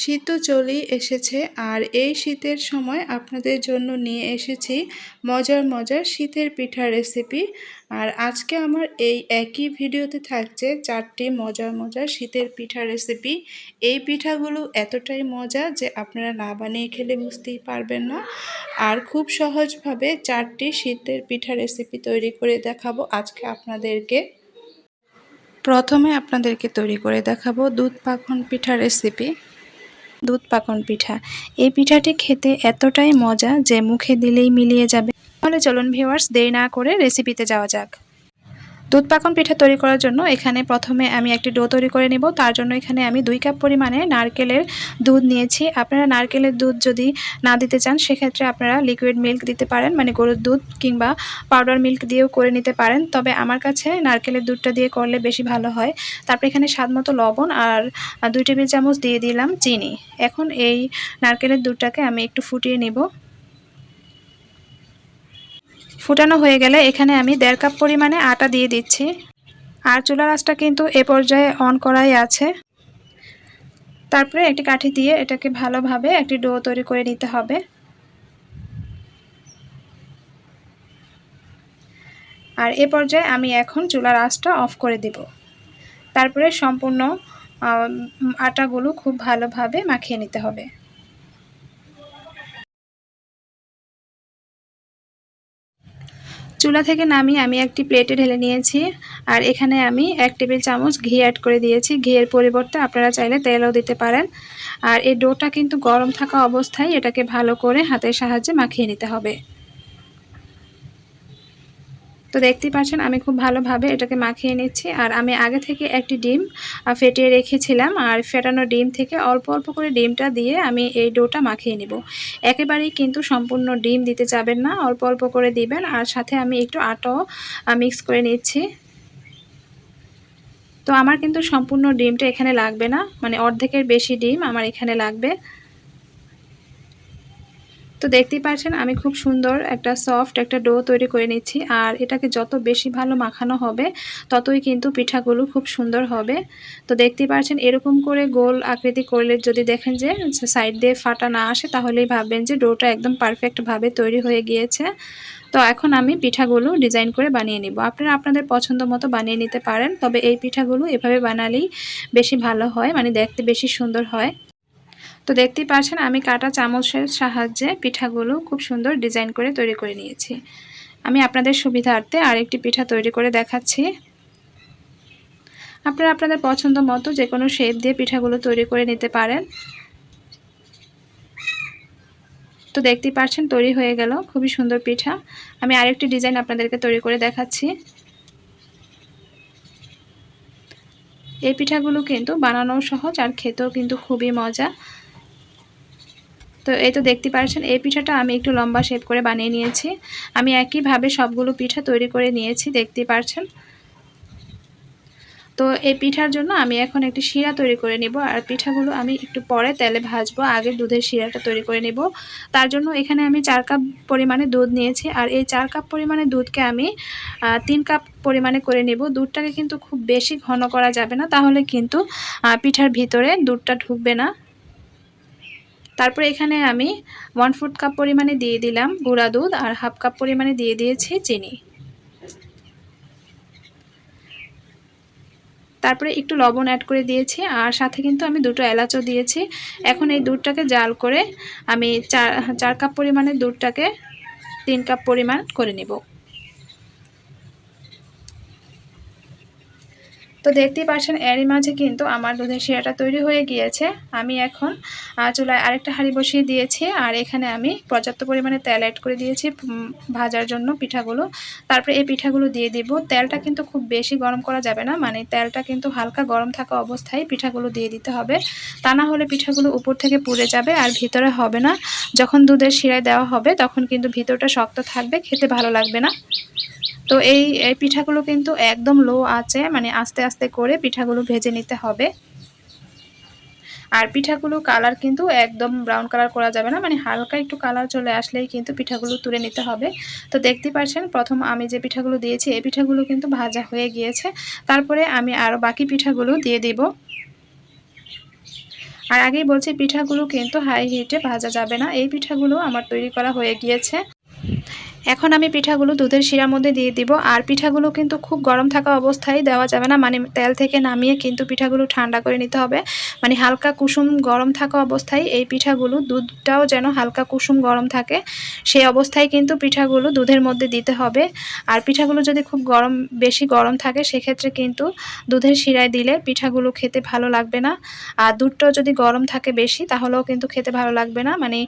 শীত তো চলেই এসেছে আর এই শীতের সময় আপনাদের জন্য নিয়ে এসেছি মজার মজার শীতের পিঠা রেসিপি আর আজকে আমার এই একই ভিডিওতে থাকছে চারটি মজার মজার শীতের পিঠা রেসিপি এই পিঠাগুলো এতটাই মজা যে আপনারা না বানিয়ে খেলে বুঝতেই পারবেন না। আর খুব সহজভাবে চারটি শীতের পিঠা রেসিপি তৈরি করে দেখাবো আজকে আপনাদেরকে। প্রথমে আপনাদেরকে তৈরি করে দেখাবো দুধ পাখন পিঠা রেসিপি দুধ পাকন পিঠা। এই পিঠাটি খেতে এতটাই মজা যে মুখে দিলেই মিলিয়ে যাবে। তাহলে চলুন ভিওয়ার্স দেরি না করে রেসিপিতে যাওয়া যাক। দুধ পাকন পিঠা তৈরি করার জন্য এখানে প্রথমে আমি একটি ডো তৈরি করে নেব। তার জন্য এখানে আমি দুই কাপ পরিমাণে নারকেলের দুধ নিয়েছি। আপনারা নারকেলের দুধ যদি না দিতে চান, সেক্ষেত্রে আপনারা লিকুইড মিল্ক দিতে পারেন মানে গরুর দুধ কিংবা পাউডার মিল্ক দিয়েও করে নিতে পারেন। তবে আমার কাছে নারকেলের দুধটা দিয়ে করলে বেশি ভালো হয়। তারপর এখানে স্বাদ মতো লবণ আর দুই টেবিল চামচ দিয়ে দিলাম চিনি। এখন এই নারকেলের দুধটাকে আমি একটু ফুটিয়ে নেব। ফুটানো হয়ে গেলে এখানে আমি দেড় কাপ পরিমাণে আটা দিয়ে দিচ্ছি। আর চুলার আঁচটা কিন্তু এ পর্যায়ে অন করাই আছে। তারপরে একটি কাঠি দিয়ে এটাকে ভালোভাবে একটি ডো তৈরি করে নিতে হবে। আর এ পর্যায়ে আমি এখন চুলার আঁচটা অফ করে দেব। তারপরে সম্পূর্ণ আটাগুলো খুব ভালোভাবে মাখিয়ে নিতে হবে। চুলা থেকে নামি আমি একটি প্লেটে ঢেলে নিয়েছি। আর এখানে আমি এক টেবিল চামচ ঘি অ্যাড করে দিয়েছি। ঘিয়ের পরিবর্তে আপনারা চাইলে তেলও দিতে পারেন। আর এই ডোটা কিন্তু গরম থাকা অবস্থায় এটাকে ভালো করে হাতের সাহায্যে মাখিয়ে নিতে হবে। তো দেখতেই পাচ্ছেন, আমি খুব ভালোভাবে এটাকে মাখিয়ে নিচ্ছি। আর আমি আগে থেকে একটি ডিম ফেটিয়ে রেখেছিলাম। আর ফেটানো ডিম থেকে অল্প অল্প করে ডিমটা দিয়ে আমি এই ডোটা মাখিয়ে নিব। একেবারেই কিন্তু সম্পূর্ণ ডিম দিতে যাবেন না, অল্প অল্প করে দিবেন। আর সাথে আমি একটু আটাও মিক্স করে নিচ্ছি। তো আমার কিন্তু সম্পূর্ণ ডিমটা এখানে লাগবে না মানে অর্ধেকের বেশি ডিম আমার এখানে লাগবে। তো দেখতেই পাচ্ছেন, আমি খুব সুন্দর একটা সফট একটা ডো তৈরি করে নিচ্ছি। আর এটাকে যত বেশি ভালো মাখানো হবে, ততই কিন্তু পিঠাগুলো খুব সুন্দর হবে। তো দেখতেই পাচ্ছেন, এরকম করে গোল আকৃতি করলে যদি দেখেন যে সাইড দিয়ে ফাটা না আসে, তাহলেই ভাববেন যে ডোটা একদম পারফেক্টভাবে তৈরি হয়ে গিয়েছে। তো এখন আমি পিঠাগুলো ডিজাইন করে বানিয়ে নিব। আপনারা আপনাদের পছন্দ মতো বানিয়ে নিতে পারেন, তবে এই পিঠাগুলো এভাবে বানালেই বেশি ভালো হয় মানে দেখতে বেশি সুন্দর হয়। তো দেখতেই পাচ্ছেন আমি কাটা চামচের সাহায্যে পিঠাগুলো খুব সুন্দর ডিজাইন করে তৈরি করে নিয়েছি। আমি আপনাদের সুবিধার্থে আরেকটি পিঠা তৈরি করে দেখাচ্ছি। আপনারা আপনাদের পছন্দ মতো যে কোনো শেপ দিয়ে পিঠাগুলো তৈরি করে নিতে পারেন। তো দেখতেই পাচ্ছেন তৈরি হয়ে গেল, খুবই সুন্দর পিঠা। আমি আরেকটি ডিজাইন আপনাদেরকে তৈরি করে দেখাচ্ছি। এই পিঠাগুলো কিন্তু বানানো সহজ আর খেতেও কিন্তু খুবই মজা। তো এই তো দেখতে পাচ্ছেন এই পিঠাটা আমি একটু লম্বা শেপ করে বানিয়ে নিয়েছি। আমি একইভাবে সবগুলো পিঠা তৈরি করে নিয়েছি, দেখতে পাচ্ছেন তো এই পিঠার জন্য আমি এখন একটি শিরা তৈরি করে নিব, আর পিঠাগুলো আমি একটু পরে তেলে ভাজবো, আগে দুধের শিরাটা তৈরি করে নিব। তার জন্য এখানে আমি চার কাপ পরিমাণে দুধ নিয়েছি, আর এই চার কাপ পরিমাণে দুধকে আমি তিন কাপ পরিমাণে করে নেব। দুধটাকে কিন্তু খুব বেশি ঘন করা যাবে না, তাহলে কিন্তু পিঠার ভিতরে দুধটা ঢুকবে না। তারপরে এখানে আমি ওয়ান ফুট কাপ পরিমাণে দিয়ে দিলাম গুঁড়া দুধ আর হাফ কাপ পরিমাণে দিয়ে দিয়েছি চিনি। তারপরে একটু লবণ অ্যাড করে দিয়েছি আর সাথে কিন্তু আমি দুটো এলাচও দিয়েছি। এখন এই দুধটাকে জাল করে আমি চার চার কাপ পরিমাণে দুধটাকে তিন কাপ পরিমাণ করে নেব। তো দেখতেই পাচ্ছেন, এরই মাঝে কিন্তু আমার দুধের শিরাটা তৈরি হয়ে গিয়েছে। আমি এখন চুলায় আরেকটা হাঁড়ি বসিয়ে দিয়েছি, আর এখানে আমি পর্যাপ্ত পরিমাণে তেল অ্যাড করে দিয়েছি ভাজার জন্য পিঠাগুলো। তারপরে এই পিঠাগুলো দিয়ে দিব। তেলটা কিন্তু খুব বেশি গরম করা যাবে না মানে তেলটা কিন্তু হালকা গরম থাকা অবস্থায় পিঠাগুলো দিয়ে দিতে হবে। তা না হলে পিঠাগুলো উপর থেকে পুড়ে যাবে আর ভিতরে হবে না। যখন দুধের শিরায় দেওয়া হবে, তখন কিন্তু ভিতরটা শক্ত থাকবে, খেতে ভালো লাগবে না। তো এই পিঠাগুলো কিন্তু একদম লো আছে মানে আস্তে আস্তে করে পিঠাগুলো ভেজে নিতে হবে। আর পিঠাগুলো কালার কিন্তু একদম ব্রাউন কালার করা যাবে না মানে হালকা একটু কালার চলে আসলেই কিন্তু পিঠাগুলো তুলে নিতে হবে। তো দেখতে পাচ্ছেন, প্রথম আমি যে পিঠাগুলো দিয়েছি, এই পিঠাগুলো কিন্তু ভাজা হয়ে গিয়েছে। তারপরে আমি আরও বাকি পিঠাগুলো দিয়ে দেব। আর আগেই বলছি, পিঠাগুলো কিন্তু হাই হিটে ভাজা যাবে না। এই পিঠাগুলো আমার তৈরি করা হয়ে গিয়েছে। এখন আমি পিঠাগুলো দুধের শিরার মধ্যে দিয়ে দিব। আর পিঠাগুলো কিন্তু খুব গরম থাকা অবস্থায় দেওয়া যাবে না। মানে তেল থেকে নামিয়ে কিন্তু পিঠাগুলো ঠান্ডা করে নিতে হবে। মানে হালকা কুসুম গরম থাকা অবস্থায় এই পিঠাগুলো দুধটাও যেন হালকা কুসুম গরম থাকে, সেই অবস্থায় কিন্তু পিঠাগুলো দুধের মধ্যে দিতে হবে। আর পিঠাগুলো যদি খুব গরম, বেশি গরম থাকে, সেক্ষেত্রে কিন্তু দুধের শিরায় দিলে পিঠাগুলো খেতে ভালো লাগবে না। আর দুধটাও যদি গরম থাকে বেশি, তাহলেও কিন্তু খেতে ভালো লাগবে না। মানে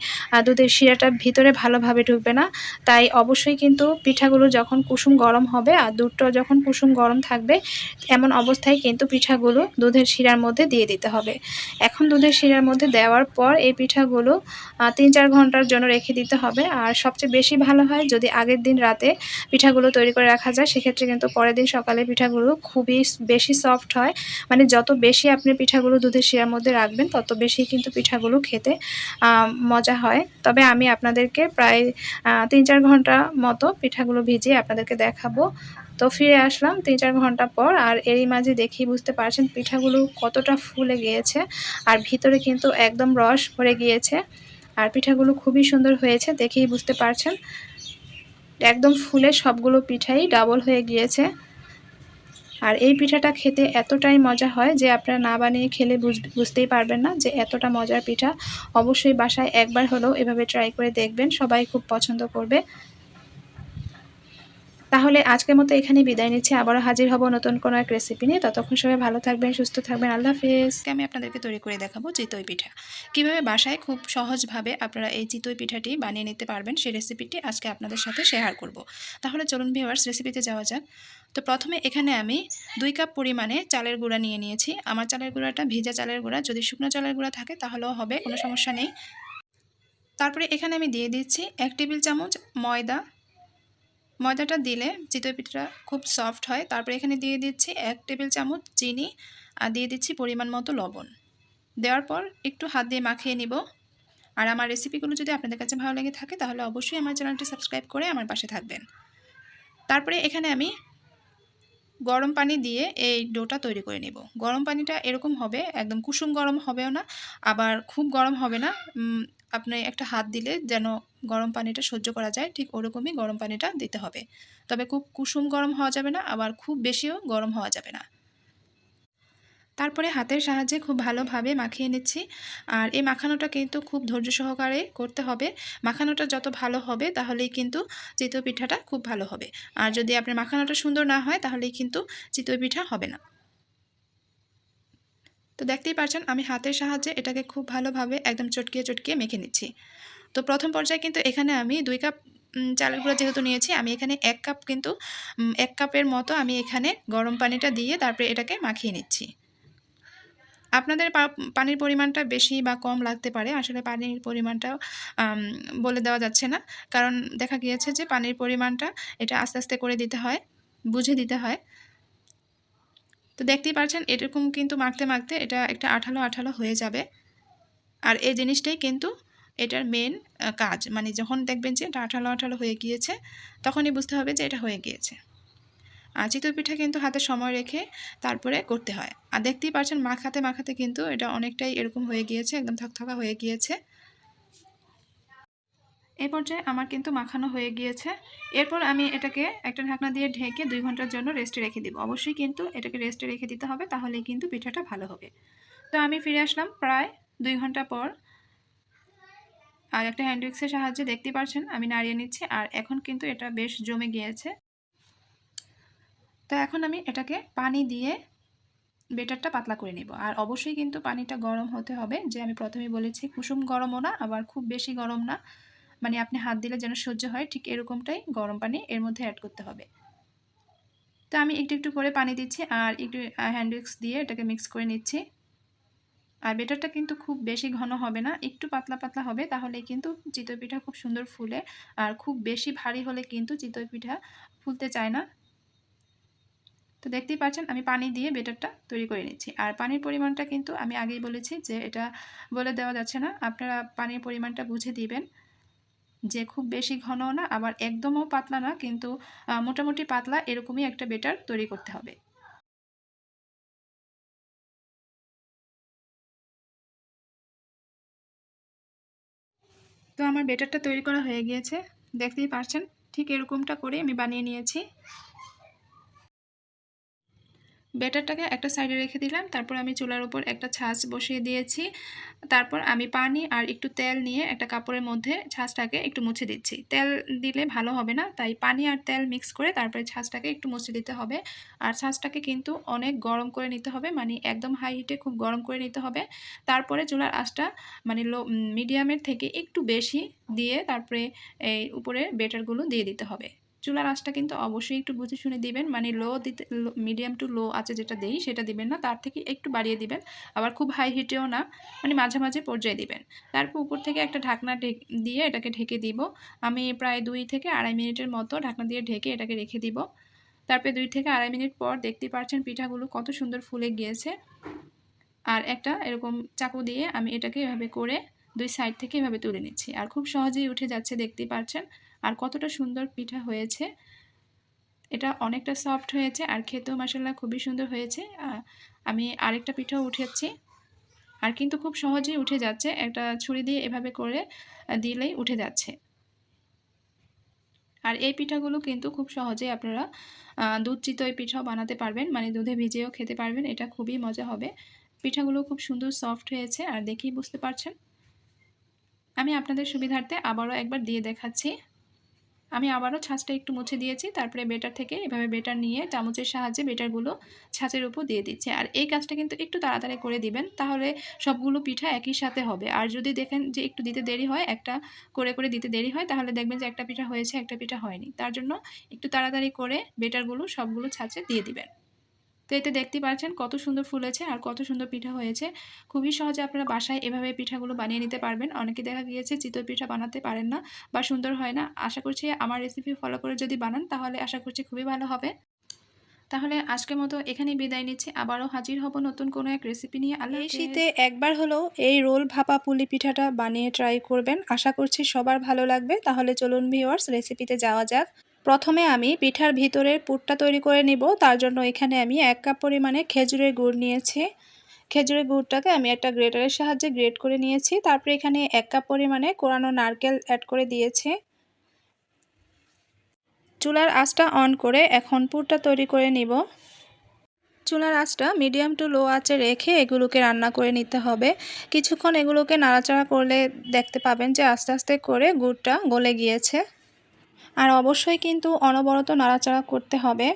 দুধের শিরাটা ভিতরে ভালোভাবে ঢুকবে না। তাই অবশ্যই কিন্তু পিঠাগুলো যখন কুসুম গরম হবে আর দুধটা যখন কুসুম গরম থাকবে, এমন অবস্থায় কিন্তু পিঠাগুলো দুধের শিরার মধ্যে দিয়ে দিতে হবে। এখন দুধের শিরার মধ্যে দেওয়ার পর এই পিঠাগুলো তিন চার ঘণ্টার জন্য রেখে দিতে হবে। আর সবচেয়ে বেশি ভালো হয় যদি আগের দিন রাতে পিঠাগুলো তৈরি করে রাখা যায়, সেক্ষেত্রে কিন্তু পরের দিন সকালে পিঠাগুলো খুবই বেশি সফট হয়। মানে যত বেশি আপনি পিঠাগুলো দুধের শিরার মধ্যে রাখবেন, তত বেশি কিন্তু পিঠাগুলো খেতে মজা হয়। তবে আমি আপনাদেরকে প্রায় তিন চার ঘণ্টা মতো পিঠাগুলো ভিজিয়ে আপনাদেরকে দেখাবো। তো ফিরে আসলাম তিন চার ঘণ্টা পর আর এরই মাঝে দেখি বুঝতে পারছেন পিঠাগুলো কতটা ফুলে গিয়েছে আর ভিতরে কিন্তু একদম রস ভরে গিয়েছে আর পিঠাগুলো খুবই সুন্দর হয়েছে দেখেই বুঝতে পারছেন। একদম ফুলে সবগুলো পিঠাই ডাবল হয়ে গিয়েছে। আর এই পিঠাটা খেতে এতটাই মজা হয় যে আপনারা না বানিয়ে খেলে বুঝতেই পারবেন না যে এতটা মজার পিঠা অবশ্যই বাসায় একবার হলেও এভাবে ট্রাই করে দেখবেন, সবাই খুব পছন্দ করবে। তাহলে আজকের মতো এখানে বিদায় নিচ্ছি। আবারও হাজির হব নতুন কোনো এক রেসিপি নিয়ে। ততক্ষণ সবাই ভালো থাকবেন, সুস্থ থাকবেন। আল্লাহ হাফিজ। আমি আপনাদেরকে তৈরি করে দেখাবো চিতই পিঠা। কীভাবে বাসায় খুব সহজভাবে আপনারা এই চিতই পিঠাটি বানিয়ে নিতে পারবেন, সেই রেসিপিটি আজকে আপনাদের সাথে শেয়ার করব। তাহলে চলুন ভিওয়ার্স রেসিপিতে যাওয়া যাক। তো প্রথমে এখানে আমি দুই কাপ পরিমাণে চালের গুঁড়া নিয়ে নিয়েছি। আমার চালের গুঁড়াটা ভিজা চালের গুঁড়া। যদি শুকনো চালের গুঁড়া থাকে তাহলেও হবে, কোনো সমস্যা নেই। তারপরে এখানে আমি দিয়ে দিচ্ছি এক টেবিল চামচ ময়দা ময়দাটা দিলে চিতই পিঠাটা খুব সফট হয়। তারপরে এখানে দিয়ে দিচ্ছি এক টেবিল চামচ চিনি আর দিয়ে দিচ্ছি পরিমাণ মতো লবণ। দেওয়ার পর একটু হাত দিয়ে মাখিয়ে নিব। আর আমার রেসিপিগুলো যদি আপনাদের কাছে ভালো লেগে থাকে, তাহলে অবশ্যই আমার চ্যানেলটি সাবস্ক্রাইব করে আমার পাশে থাকবেন। তারপরে এখানে আমি গরম পানি দিয়ে এই ডোটা তৈরি করে নেব। গরম পানিটা এরকম হবে, একদম কুসুম গরম হবেও না, আবার খুব গরম হবে না আপনি একটা হাত দিলে যেন গরম পানিটা সহ্য করা যায়, ঠিক ওরকমই গরম পানিটা দিতে হবে। তবে খুব কুসুম গরম হওয়া যাবে না, আবার খুব বেশিও গরম হওয়া যাবে না। তারপরে হাতের সাহায্যে খুব ভালোভাবে মাখিয়ে নিচ্ছি। আর এই মাখানোটা কিন্তু খুব ধৈর্য সহকারে করতে হবে। মাখানোটা যত ভালো হবে, তাহলেই কিন্তু চিতই পিঠাটা খুব ভালো হবে। আর যদি আপনার মাখানোটা সুন্দর না হয়, তাহলেই কিন্তু চিতই পিঠা হবে না। তো দেখতেই পারছেন, আমি হাতের সাহায্যে এটাকে খুব ভালোভাবে একদম চটকিয়ে চটকিয়ে মেখে নিচ্ছি। তো প্রথম পর্যায়ে কিন্তু এখানে আমি দুই কাপ চালের গুঁড়া যেহেতু নিয়েছি, আমি এখানে এক কাপ কিন্তু এক কাপের মতো আমি এখানে গরম পানিটা দিয়ে তারপরে এটাকে মাখিয়ে নিচ্ছি। আপনাদের পানির পরিমাণটা বেশি বা কম লাগতে পারে, আসলে পানির পরিমাণটা বলে দেওয়া যাচ্ছে না। কারণ দেখা গিয়েছে যে পানির পরিমাণটা এটা আস্তে আস্তে করে দিতে হয়, বুঝে দিতে হয়। তো দেখতেই পাচ্ছেন এরকম কিন্তু মাখতে মাখতে এটা একটা আঠালো আঠালো হয়ে যাবে। আর এই জিনিসটাই কিন্তু এটার মেন কাজ। মানে যখন দেখবেন যে এটা আঠালো আঠালো হয়ে গিয়েছে, তখনই বুঝতে হবে যে এটা হয়ে গিয়েছে। আর চিতই পিঠা কিন্তু হাতে সময় রেখে তারপরে করতে হয়। আর দেখতেই পাচ্ছেন মাখাতে মাখাতে কিন্তু এটা অনেকটাই এরকম হয়ে গিয়েছে, একদম থকথকা হয়ে গিয়েছে। এই পর্যায়ে আমার কিন্তু মাখানো হয়ে গিয়েছে। এরপর আমি এটাকে একটা ঢাকনা দিয়ে ঢেকে দুই ঘণ্টার জন্য রেস্টে রেখে দিব। অবশ্যই কিন্তু এটাকে রেস্টে রেখে দিতে হবে, তাহলেই কিন্তু পিঠাটা ভালো হবে। তো আমি ফিরে আসলাম প্রায় দুই ঘণ্টা পর। আর একটা হ্যান্ডউইক্সের সাহায্যে দেখতে পাচ্ছেন আমি নাড়িয়ে নিচ্ছি আর এখন কিন্তু এটা বেশ জমে গিয়েছে। তো এখন আমি এটাকে পানি দিয়ে বেটারটা পাতলা করে নিব। আর অবশ্যই কিন্তু পানিটা গরম হতে হবে, যে আমি প্রথমে বলেছি কুসুম গরমও না, আবার খুব বেশি গরম না। মানে আপনি হাত দিলে যেন সহ্য হয়, ঠিক এরকমটাই গরম পানি এর মধ্যে অ্যাড করতে হবে। তো আমি একটু একটু করে পানি দিচ্ছি আর একটু হ্যান্ড উইক্স দিয়ে এটাকে মিক্স করে নিচ্ছি। আর বেটারটা কিন্তু খুব বেশি ঘন হবে না, একটু পাতলা পাতলা হবে তাহলে কিন্তু চিতই পিঠা খুব সুন্দর ফুলে। আর খুব বেশি ভারী হলে কিন্তু চিতই পিঠা ফুলতে চায় না। তো দেখতেই পাচ্ছেন, আমি পানি দিয়ে বেটারটা তৈরি করে নিচ্ছি। আর পানির পরিমাণটা কিন্তু আমি আগেই বলেছি যে এটা বলে দেওয়া যাচ্ছে না। আপনারা পানির পরিমাণটা বুঝে দিবেন। যে খুব বেশি ঘন না, আবার একদমও পাতলা না, কিন্তু মোটামুটি পাতলা এরকমই একটা বেটার তৈরি করতে হবে। তো আমার বেটারটা তৈরি করা হয়ে গিয়েছে। দেখতেই পারছেন, ঠিক এরকমটা করে আমি বানিয়ে নিয়েছি। ব্যাটারটাকে একটা সাইডে রেখে দিলাম। তারপর আমি চুলার উপর একটা ছাঁচ বসিয়ে দিয়েছি। তারপর আমি পানি আর একটু তেল নিয়ে একটা কাপড়ের মধ্যে ছাঁচটাকে একটু মুছে দিচ্ছি। তেল দিলে ভালো হবে না, তাই পানি আর তেল মিক্স করে তারপরে ছাঁচটাকে একটু মুছে দিতে হবে। আর ছাঁচটাকে কিন্তু অনেক গরম করে নিতে হবে মানে একদম হাই হিটে খুব গরম করে নিতে হবে। তারপরে চুলার আঁচটা মানে লো মিডিয়ামের থেকে একটু বেশি দিয়ে তারপরে এই উপরে বেটারগুলো দিয়ে দিতে হবে। চুলার আঁচটা কিন্তু অবশ্যই একটু বুঝে শুনে দিবেন। মানে লো দিতে মিডিয়াম টু লো আছে যেটা দেই সেটা দিবেন না। তার থেকে একটু বাড়িয়ে দিবেন। আবার খুব হাই হিটেও না। মানে মাঝামাঝি পর্যায়ে দিবেন। তারপর উপর থেকে একটা ঢাকনা দিয়ে এটাকে ঢেকে দিব। আমি প্রায় দুই থেকে আড়াই মিনিটের মতো ঢাকনা দিয়ে ঢেকে এটাকে রেখে দিব। তারপরে দুই থেকে আড়াই মিনিট পর দেখতে পাচ্ছেন পিঠাগুলো কত সুন্দর ফুলে গিয়েছে। আর একটা এরকম চাকু দিয়ে আমি এটাকে এভাবে করে দুই সাইড থেকে এভাবে তুলে নিচ্ছি। আর খুব সহজেই উঠে যাচ্ছে দেখতেই পাচ্ছেন আর কতটা সুন্দর পিঠা হয়েছে। এটা অনেকটা সফট হয়েছে আর খেতেও মশলা খুবই সুন্দর হয়েছে। আমি আরেকটা পিঠাও উঠেছি। আর কিন্তু খুব সহজেই উঠে যাচ্ছে। একটা ছুরি দিয়ে এভাবে করে দিলেই উঠে যাচ্ছে। আর এই পিঠাগুলো কিন্তু খুব সহজেই আপনারা দুধ চিতই পিঠাও বানাতে পারবেন। মানে দুধে ভিজেও খেতে পারবেন। এটা খুবই মজা হবে। পিঠাগুলো খুব সুন্দর সফট হয়েছে। আর দেখেই বুঝতে পারছেন। আমি আপনাদের সুবিধার্থে আবারও একবার দিয়ে দেখাচ্ছি। আমি আবারও ছাঁচটা একটু মুছে দিয়েছি, তারপরে বেটার থেকে এভাবে বেটার নিয়ে চামচের সাহায্যে বেটারগুলো ছাঁচের উপর দিয়ে দিচ্ছে। আর এই কাজটা কিন্তু একটু তাড়াতাড়ি করে দিবেন, তাহলে সবগুলো পিঠা একই সাথে হবে। আর যদি দেখেন যে একটু দিতে দেরি হয়, একটা করে করে দিতে দেরি হয়, তাহলে দেখবেন যে একটা পিঠা হয়েছে, একটা পিঠা হয়নি। তার জন্য একটু তাড়াতাড়ি করে বেটারগুলো সবগুলো ছাঁচে দিয়ে দিবেন। তো এতে দেখতে পাচ্ছেন কত সুন্দর ফুলেছে আর কত সুন্দর পিঠা হয়েছে। খুবই সহজে আপনারা বাসায় এভাবে পিঠাগুলো বানিয়ে নিতে পারবেন। অনেকে দেখা গিয়েছে চিতই পিঠা বানাতে পারেন না বা সুন্দর হয় না। আশা করছি আমার রেসিপি ফলো করে যদি বানান তাহলে আশা করছি খুবই ভালো হবে। তাহলে আজকের মতো এখানেই বিদায় নিচ্ছি। আবারও হাজির হব নতুন কোনো এক রেসিপি নিয়ে। আল্লাহ শীতে একবার হলেও এই রোল ভাপা পুলি পিঠাটা বানিয়ে ট্রাই করবেন। আশা করছি সবার ভালো লাগবে। তাহলে চলুন ভিওয়ার্স রেসিপিতে যাওয়া যাক। প্রথমে আমি পিঠার ভিতরের পুরটা তৈরি করে নিব। তার জন্য এখানে আমি এক কাপ পরিমাণে খেজুরের গুড় নিয়েছি। খেজুরের গুড়টাকে আমি একটা গ্রেটারের সাহায্যে গ্রেট করে নিয়েছি। তারপরে এখানে এক কাপ পরিমাণে কোরানো নারকেল অ্যাড করে দিয়েছি। চুলার আঁচটা অন করে এখন পুরটা তৈরি করে নিব। চুলার আঁচটা মিডিয়াম টু লো আঁচে রেখে এগুলোকে রান্না করে নিতে হবে। কিছুক্ষণ এগুলোকে নাড়াচাড়া করলে দেখতে পাবেন যে আস্তে আস্তে করে গুড়টা গলে গিয়েছে। আর অবশ্যই কিন্তু অনবরত নাড়াচাড়া করতে হবে।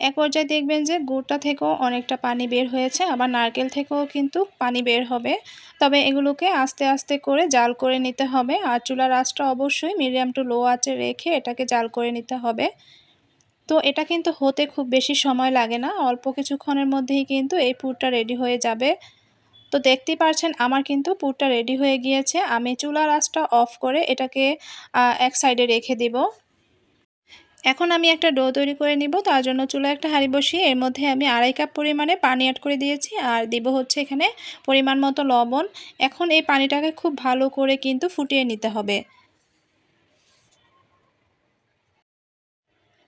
এক পর্যায়ে দেখবেন যে গুড়টা থেকেও অনেকটা পানি বের হয়েছে, আবার নারকেল থেকেও কিন্তু পানি বের হবে। তবে এগুলোকে আস্তে আস্তে করে জাল করে নিতে হবে আর চুলার আঁচটা অবশ্যই মিডিয়াম টু লো আঁচে রেখে এটাকে জাল করে নিতে হবে। তো এটা কিন্তু হতে খুব বেশি সময় লাগে না, অল্প কিছুক্ষণের মধ্যেই কিন্তু এই পুরটা রেডি হয়ে যাবে। তো দেখতেই পারছেন, আমার কিন্তু পুরটা রেডি হয়ে গিয়েছে। আমি চুলা আঁচটা অফ করে এটাকে এক সাইডে রেখে দিব। এখন আমি একটা ডো তৈরি করে নিব, তার জন্য চুলা একটা হাঁড়ি বসিয়ে এর মধ্যে আমি আড়াই কাপ পরিমাণে পানি অ্যাড করে দিয়েছি, আর দিব হচ্ছে এখানে পরিমাণ মতো লবণ। এখন এই পানিটাকে খুব ভালো করে কিন্তু ফুটিয়ে নিতে হবে।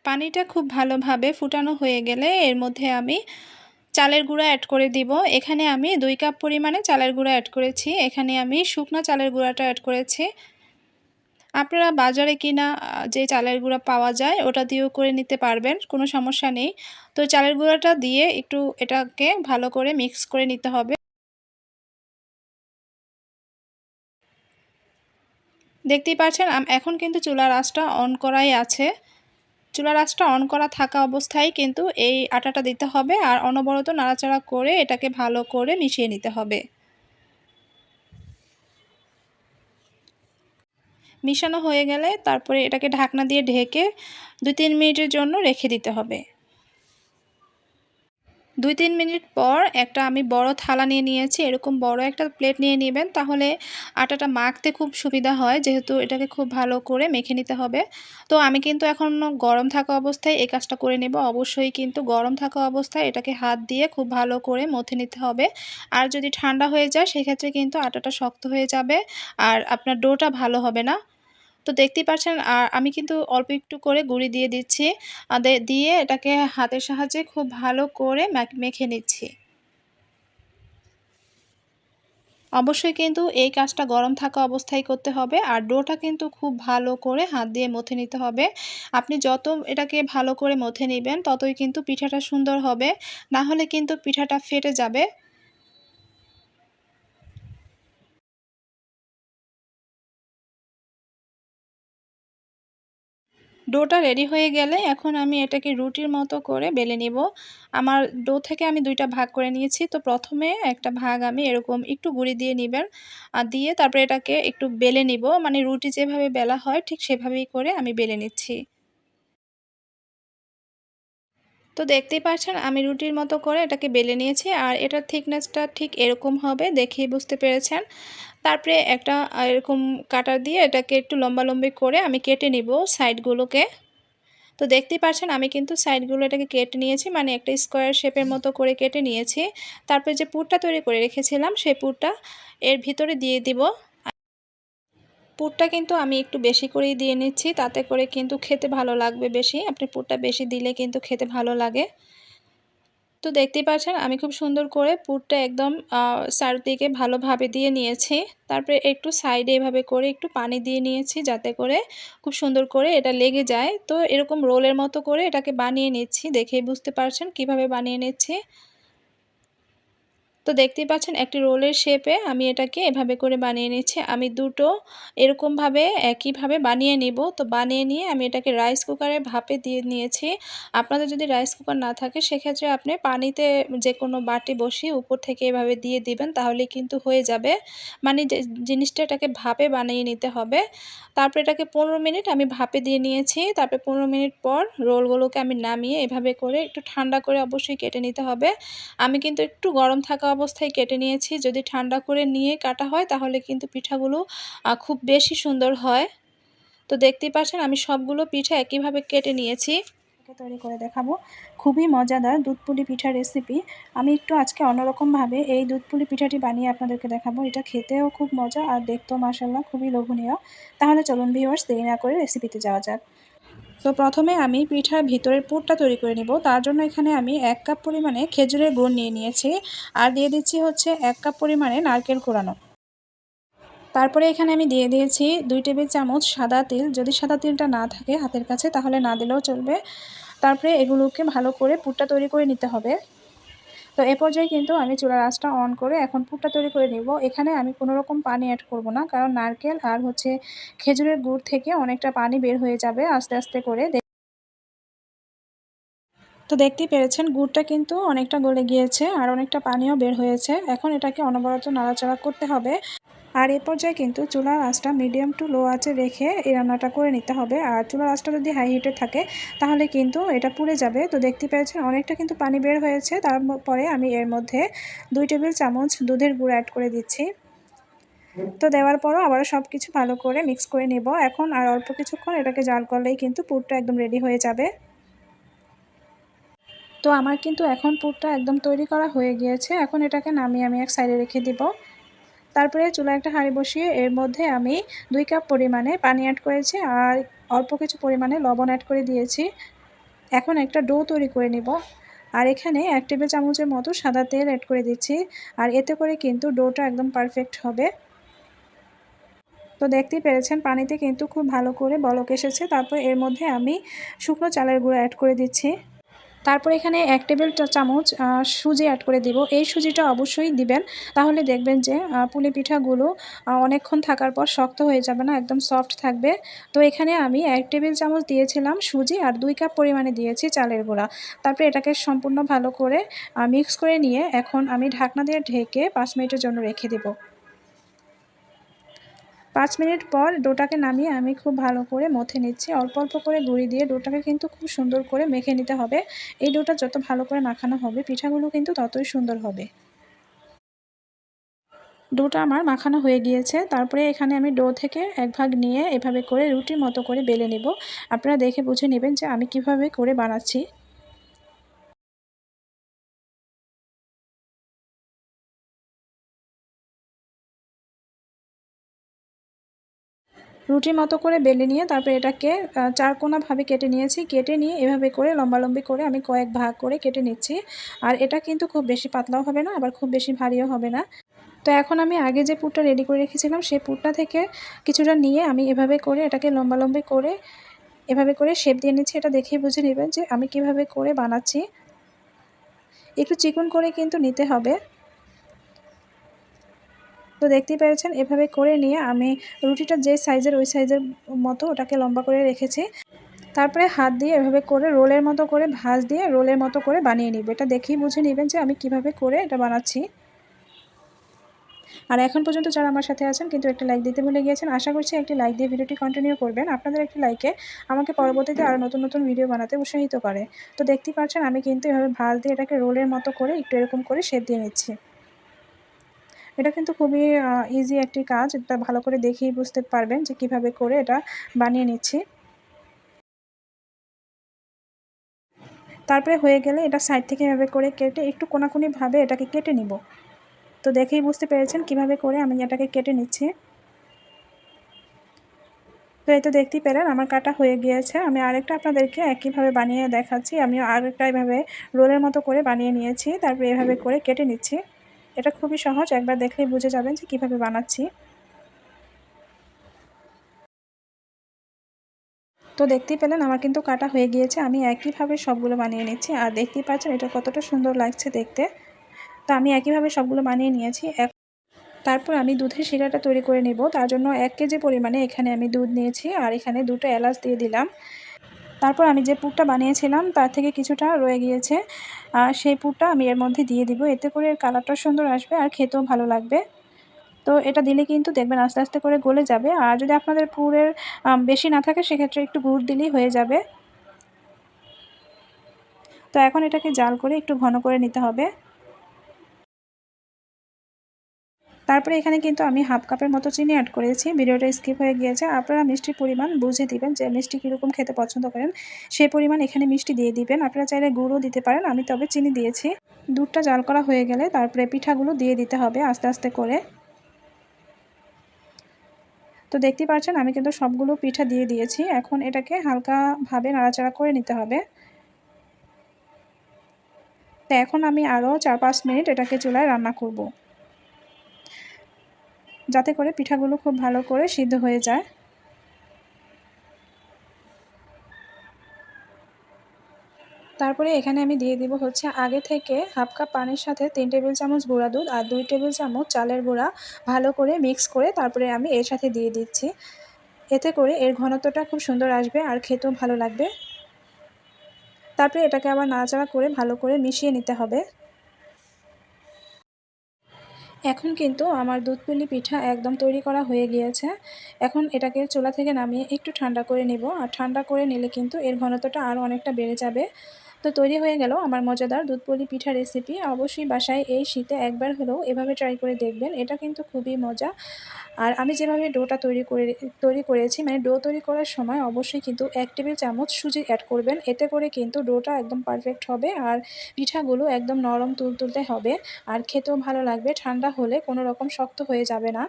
পানিটা খুব ভালোভাবে ফুটানো হয়ে গেলে এর মধ্যে আমি চালের গুঁড়া অ্যাড করে দিব। এখানে আমি দুই কাপ পরিমাণে চালের গুঁড়া অ্যাড করেছি। এখানে আমি শুকনো চালের গুঁড়াটা অ্যাড করেছি। আপনারা বাজারে কিনা যে চালের গুঁড়া পাওয়া যায়, ওটা দিয়েও করে নিতে পারবেন, কোনো সমস্যা নেই। তো চালের গুঁড়াটা দিয়ে একটু এটাকে ভালো করে মিক্স করে নিতে হবে। দেখতেই পাচ্ছেন এখন কিন্তু চুলার আঁচটা অন করাই আছে। চুলার আঁচটা অন করা থাকা অবস্থায় কিন্তু এই আটাটা দিতে হবে আর অনবরত নাড়াচাড়া করে এটাকে ভালো করে মিশিয়ে নিতে হবে। মিশানো হয়ে গেলে তারপরে এটাকে ঢাকনা দিয়ে ঢেকে দু তিন মিনিটের জন্য রেখে দিতে হবে। দুই তিন মিনিট পর একটা আমি বড় থালা নিয়ে নিয়েছি, এরকম বড় একটা প্লেট নিয়ে নেবেন, তাহলে আটাটা মাখতে খুব সুবিধা হয়, যেহেতু এটাকে খুব ভালো করে মেখে নিতে হবে। তো আমি কিন্তু এখন গরম থাকা অবস্থায় এই কাজটা করে নেব, অবশ্যই কিন্তু গরম থাকা অবস্থায় এটাকে হাত দিয়ে খুব ভালো করে মথে নিতে হবে। আর যদি ঠান্ডা হয়ে যায়, সেক্ষেত্রে কিন্তু আটাটা শক্ত হয়ে যাবে, আর আপনার ডোটা ভালো হবে না। তো দেখতেই পাচ্ছেন আর আমি কিন্তু অল্প একটু করে গুঁড়ি দিয়ে দিচ্ছি। দিয়ে এটাকে হাতের সাহায্যে খুব ভালো করে মেখে নিচ্ছি। অবশ্যই কিন্তু এই কাজটা গরম থাকা অবস্থায় করতে হবে, আর ডোটা কিন্তু খুব ভালো করে হাত দিয়ে মথে নিতে হবে। আপনি যত এটাকে ভালো করে মথে নেবেন, ততই কিন্তু পিঠাটা সুন্দর হবে। না হলে কিন্তু পিঠাটা ফেটে যাবে। ডোটা রেডি হয়ে গেলে এখন আমি এটাকে রুটির মতো করে বেলে নিব। আমার ডো থেকে আমি দুইটা ভাগ করে নিয়েছি। তো প্রথমে একটা ভাগ আমি এরকম একটু গুঁড়ি দিয়ে নেবেন। আর দিয়ে তারপরে এটাকে একটু বেলে নিব। মানে রুটি যেভাবে বেলা হয় ঠিক সেভাবেই করে আমি বেলে নিচ্ছি। তো দেখতেই পাচ্ছেন আমি রুটির মতো করে এটাকে বেলে নিয়েছি। আর এটার থিকনেসটা ঠিক এরকম হবে দেখেই বুঝতে পেরেছেন। তারপরে একটা এরকম কাটার দিয়ে এটাকে একটু লম্বা লম্বি করে আমি কেটে নিব সাইডগুলোকে। তো দেখতেই পাচ্ছেন আমি কিন্তু সাইডগুলো এটাকে কেটে নিয়েছি মানে একটা স্কোয়ার শেপের মতো করে কেটে নিয়েছি। তারপরে যে পুরটা তৈরি করে রেখেছিলাম সেই পুরটা এর ভিতরে দিয়ে দিব। পুরটা কিন্তু আমি একটু বেশি করেই দিয়ে নিচ্ছি, তাতে করে কিন্তু খেতে ভালো লাগবে বেশি। আপনি পুরটা বেশি দিলে কিন্তু খেতে ভালো লাগে। তো দেখতেই পাচ্ছেন আমি খুব সুন্দর করে পুরটা একদম চারদিকে ভালোভাবে দিয়ে নিয়েছি। তারপরে একটু সাইডে এভাবে করে একটু পানি দিয়ে নিয়েছি যাতে করে খুব সুন্দর করে এটা লেগে যায়। তো এরকম রোলের মতো করে এটাকে বানিয়ে নিচ্ছি, দেখেই বুঝতে পারছেন কীভাবে বানিয়ে নিচ্ছি। তো দেখতেই পাচ্ছেন একটি রোলের শেপে আমি এটাকে এভাবে করে বানিয়ে নিচ্ছি। আমি দুটো এরকমভাবে, একইভাবে বানিয়ে নিব। তো বানিয়ে নিয়ে আমি এটাকে রাইস কুকারে ভাপে দিয়ে নিয়েছি। আপনাদের যদি রাইস কুকার না থাকে, সেক্ষেত্রে আপনি পানিতে যে কোনো বাটি বসিয়ে উপর থেকে এভাবে দিয়ে দিবেন, তাহলে কিন্তু হয়ে যাবে। মানে যে জিনিসটা এটাকে ভাপে বানিয়ে নিতে হবে। তারপর এটাকে পনেরো মিনিট আমি ভাপে দিয়ে নিয়েছি। তারপরে পনেরো মিনিট পর রোলগুলোকে আমি নামিয়ে এভাবে করে একটু ঠান্ডা করে অবশ্যই কেটে নিতে হবে। আমি কিন্তু একটু গরম থাকা অবস্থায় কেটে নিয়েছি। যদি ঠান্ডা করে নিয়ে কাটা হয়, তাহলে কিন্তু পিঠাগুলো খুব বেশি সুন্দর হয়। তো দেখতেই পাচ্ছেন, আমি সবগুলো পিঠা একইভাবে কেটে নিয়েছি। তৈরি করে দেখাবো। খুবই মজাদার দুধপুলি পিঠা রেসিপি। আমি একটু আজকে অন্যরকমভাবে এই দুধপুলি পিঠাটি বানিয়ে আপনাদেরকে দেখাবো। এটা খেতেও খুব মজা আর দেখতেও মাসাল্লাহ খুবই লোভনীয়। তাহলে চলুন ভিউয়ার্স দেরি না করে রেসিপিতে যাওয়া যাক। তো প্রথমে আমি পিঠার ভিতরের পুরটা তৈরি করে নেব। তার জন্য এখানে আমি এক কাপ পরিমাণে খেজুরের গুড় নিয়ে নিয়েছি। আর দিয়ে দিচ্ছি হচ্ছে এক কাপ পরিমাণে নারকেল কোরানো। তারপরে এখানে আমি দিয়ে দিয়েছি দুই টেবিল চামচ সাদা তিল। যদি সাদা তিলটা না থাকে হাতের কাছে, তাহলে না দিলেও চলবে। তারপরে এগুলোকে ভালো করে পুরটা তৈরি করে নিতে হবে। তো এ পর্যায়ে কিন্তু আমি চুলা আঁচটা অন করে এখন পুরটা তৈরি করে নিব। এখানে আমি কোনো রকম পানি অ্যাড করব না, কারণ নারকেল আর হচ্ছে খেজুরের গুড় থেকে অনেকটা পানি বের হয়ে যাবে আস্তে আস্তে করে। তো দেখতেই পেরেছেন, গুড়টা কিন্তু অনেকটা গলে গিয়েছে আর অনেকটা পানিও বের হয়েছে। এখন এটাকে অনবরত নাড়াচাড়া করতে হবে। আর এ পর্যায়ে কিন্তু চুলার আঁচটা মিডিয়াম টু লো আঁচে রেখে এই রান্নাটা করে নিতে হবে। আর চুলার আঁচটা যদি হাই হিটে থাকে, তাহলে কিন্তু এটা পুড়ে যাবে। তো দেখতে পেয়েছেন, অনেকটা কিন্তু পানি বের হয়েছে। তারপরে আমি এর মধ্যে দুই টেবিল চামচ দুধের গুঁড়ো অ্যাড করে দিচ্ছি। তো দেওয়ার পরও আবার সব কিছু ভালো করে মিক্স করে নেব। এখন আর অল্প কিছুক্ষণ এটাকে জাল করলেই কিন্তু পুরটা একদম রেডি হয়ে যাবে। তো আমার কিন্তু এখন পুরটা একদম তৈরি করা হয়ে গিয়েছে। এখন এটাকে নামিয়ে আমি এক সাইডে রেখে দিব। তারপরে চুলা একটা হাঁড়ি বসিয়ে এর মধ্যে আমি দুই কাপ পরিমাণে পানি অ্যাড করেছি আর অল্প কিছু পরিমাণে লবণ অ্যাড করে দিয়েছি। এখন একটা ডো তৈরি করে নিব। আর এখানে এক টেবিল চামচের মতো সাদা তেল অ্যাড করে দিচ্ছি। আর এতে করে কিন্তু ডোটা একদম পারফেক্ট হবে। তো দেখতেই পেরেছেন, পানিতে কিন্তু খুব ভালো করে বলক এসেছে। তারপর এর মধ্যে আমি শুকনো চালের গুঁড়ো অ্যাড করে দিচ্ছি। তারপর এখানে এক টেবিল চামচ সুজি অ্যাড করে দিব। এই সুজিটা অবশ্যই দিবেন। তাহলে দেখবেন যে পুলি পিঠাগুলো অনেকক্ষণ থাকার পর শক্ত হয়ে যাবে না, একদম সফট থাকবে। তো এখানে আমি এক টেবিল চামচ দিয়েছিলাম সুজি আর দুই কাপ পরিমাণে দিয়েছি চালের গুঁড়া। তারপরে এটাকে সম্পূর্ণ ভালো করে মিক্স করে নিয়ে এখন আমি ঢাকনা দিয়ে ঢেকে পাঁচ মিনিটের জন্য রেখে দেবো। পাঁচ মিনিট পর ডোটাকে নামিয়ে আমি খুব ভালো করে মথে নিচ্ছি। অল্প অল্প করে গুঁড়ি দিয়ে ডোটাকে কিন্তু খুব সুন্দর করে মেখে নিতে হবে। এই ডোটা যত ভালো করে মাখানো হবে, পিঠাগুলো কিন্তু ততই সুন্দর হবে। ডোটা আমার মাখানো হয়ে গিয়েছে। তারপরে এখানে আমি ডো থেকে এক ভাগ নিয়ে এভাবে করে রুটির মতো করে বেলে নেব। আপনারা দেখে বুঝে নেবেন যে আমি কীভাবে করে বানাচ্ছি। রুটির মতো করে বেলে নিয়ে তারপর এটাকে চারকোনাভাবে কেটে নিয়েছি। কেটে নিয়ে এভাবে করে লম্বালম্বি করে আমি কয়েক ভাগ করে কেটে নিচ্ছি। আর এটা কিন্তু খুব বেশি পাতলাও হবে না, আবার খুব বেশি ভারীও হবে না। তো এখন আমি আগে যে পুরটা রেডি করে রেখেছিলাম, সেই পুরটা থেকে কিছুটা নিয়ে আমি এভাবে করে এটাকে লম্বা লম্বি করে এভাবে করে শেপ দিয়ে নিচ্ছি। এটা দেখেই বুঝে নেবেন যে আমি কীভাবে করে বানাচ্ছি। একটু চিকন করে কিন্তু নিতে হবে। তো দেখতেই পেরেছেন, এভাবে করে নিয়ে আমি রুটিটা যে সাইজের ওই সাইজের মতো ওটাকে লম্বা করে রেখেছি। তারপরে হাত দিয়ে এভাবে করে রোলের মতো করে ভাঁজ দিয়ে রোলের মতো করে বানিয়ে নিব। এটা দেখেই বুঝে নেবেন যে আমি কীভাবে করে এটা বানাচ্ছি। আর এখন পর্যন্ত যারা আমার সাথে আছেন কিন্তু একটা লাইক দিতে ভুলে গিয়েছেন, আশা করছি একটি লাইক দিয়ে ভিডিওটি কন্টিনিউ করবেন। আপনাদের একটি লাইকে আমাকে পরবর্তীতে আরও নতুন নতুন ভিডিও বানাতে উৎসাহিত করে। তো দেখতেই পাচ্ছেন, আমি কিন্তু এভাবে ভাঁজ দিয়ে এটাকে রোলের মতো করে একটু এরকম করে শেপ দিয়ে নিচ্ছি। এটা কিন্তু খুবই ইজি একটি কাজ। এটা ভালো করে দেখেই বুঝতে পারবেন যে কীভাবে করে এটা বানিয়ে নিচ্ছি। তারপরে হয়ে গেলে এটা সাইড থেকে এভাবে করে কেটে একটু কোনাকুনিভাবে এটাকে কেটে নিব। তো দেখেই বুঝতে পেরেছেন কীভাবে করে আমি এটাকে কেটে নিচ্ছি। তো এই তো দেখতেই পেলেন, আমার কাটা হয়ে গিয়েছে। আমি আরেকটা আপনাদেরকে একইভাবে বানিয়ে দেখাচ্ছি। আমি আরেকটা এভাবে রোলের মতো করে বানিয়ে নিয়েছি। তারপরে এভাবে করে কেটে নিচ্ছি। এটা খুবই সহজ, একবার দেখলেই বুঝে যাবেন যে কীভাবে বানাচ্ছি। তো দেখতেই পেলেন আমার কিন্তু কাটা হয়ে গিয়েছে, আমি একইভাবে সবগুলো বানিয়ে নিচ্ছি। আর দেখতেই পাচ্ছেন এটা কতটা সুন্দর লাগছে দেখতে। তো আমি একইভাবে সবগুলো বানিয়ে নিয়েছি, এক তারপর আমি দুধের শিরাটা তৈরি করে নেব। তার জন্য এক কেজি পরিমাণে এখানে আমি দুধ নিয়েছি, আর এখানে দুটো এলাচ দিয়ে দিলাম। তারপর আমি যে পুরটা বানিয়েছিলাম, তার থেকে কিছুটা রয়ে গিয়েছে। আর সেই পুরটা আমি এর মধ্যে দিয়ে দিব। এতে করে এর কালারটা সুন্দর আসবে আর খেতেও ভালো লাগবে। তো এটা দিলে কিন্তু দেখবেন আস্তে আস্তে করে গলে যাবে। আর যদি আপনাদের পুরের বেশি না থাকে, সেক্ষেত্রে একটু গুড় দিলেই হয়ে যাবে। তো এখন এটাকে জাল করে একটু ঘন করে নিতে হবে। তারপরে এখানে কিন্তু আমি হাফ কাপের মতো চিনি অ্যাড করেছি। ভিডিওটা স্কিপ হয়ে গিয়েছে। আপনারা মিষ্টির পরিমাণ বুঝে দিবেন যে মিষ্টি কীরকম খেতে পছন্দ করেন। সেই পরিমাণ এখানে মিষ্টি দিয়ে দিবেন। আপনারা চাইলে গুঁড়ও দিতে পারেন। আমি তবে চিনি দিয়েছি। দুধটা জাল করা হয়ে গেলে তারপরে পিঠাগুলো দিয়ে দিতে হবে আস্তে আস্তে করে। তো দেখতেই পাচ্ছেন, আমি কিন্তু সবগুলো পিঠা দিয়ে দিয়েছি। এখন এটাকে হালকাভাবে নাড়াচাড়া করে নিতে হবে। তো এখন আমি আরও চার পাঁচ মিনিট এটাকে চুলায় রান্না করব। যাতে করে পিঠাগুলো খুব ভালো করে সিদ্ধ হয়ে যায়। তারপরে এখানে আমি দিয়ে দিব হচ্ছে আগে থেকে হাফ কাপ পানির সাথে তিন টেবিল চামচ গুঁড়া দুধ আর দুই টেবিল চামচ চালের গুঁড়া ভালো করে মিক্স করে তারপরে আমি এর সাথে দিয়ে দিচ্ছি। এতে করে এর ঘনত্বটা খুব সুন্দর আসবে আর খেতেও ভালো লাগবে। তারপরে এটাকে আবার নাড়াচাড়া করে ভালো করে মিশিয়ে নিতে হবে। এখন কিন্তু আমার দুধ পুলি পিঠা একদম তৈরি করা হয়ে গিয়েছে। এখন এটাকে চোলা থেকে নামিয়ে একটু ঠান্ডা করে নেব। আর ঠান্ডা করে নিলে কিন্তু এর ঘনত্বটা আরও অনেকটা বেড়ে যাবে। তো তৈরি হয়ে গেল আমার মজাদার দুধ পুলি পিঠা রেসিপি অবশ্যই বাসায় এই শীতে একবার হলেও এভাবে ট্রাই করে দেখবেন, এটা কিন্তু খুবই মজা। আর আমি যেভাবে ডোটা তৈরি করে, তৈরি করেছি মানে ডো তৈরি করার সময় অবশ্যই কিন্তু এক টেবিল চামচ সুজি অ্যাড করবেন, এতে করে কিন্তু ডোটা একদম পারফেক্ট হবে আর পিঠাগুলো একদম নরম তুলতুলতে হবে। আর খেতেও ভালো লাগবে, ঠান্ডা হলে কোনো রকম শক্ত হয়ে যাবে না।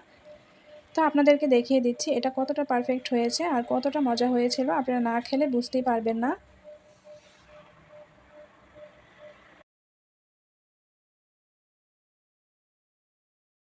তো আপনাদেরকে দেখিয়ে দিচ্ছি এটা কতটা পারফেক্ট হয়েছে আর কতটা মজা হয়েছিল, আপনারা না খেলে বুঝতেই পারবেন না।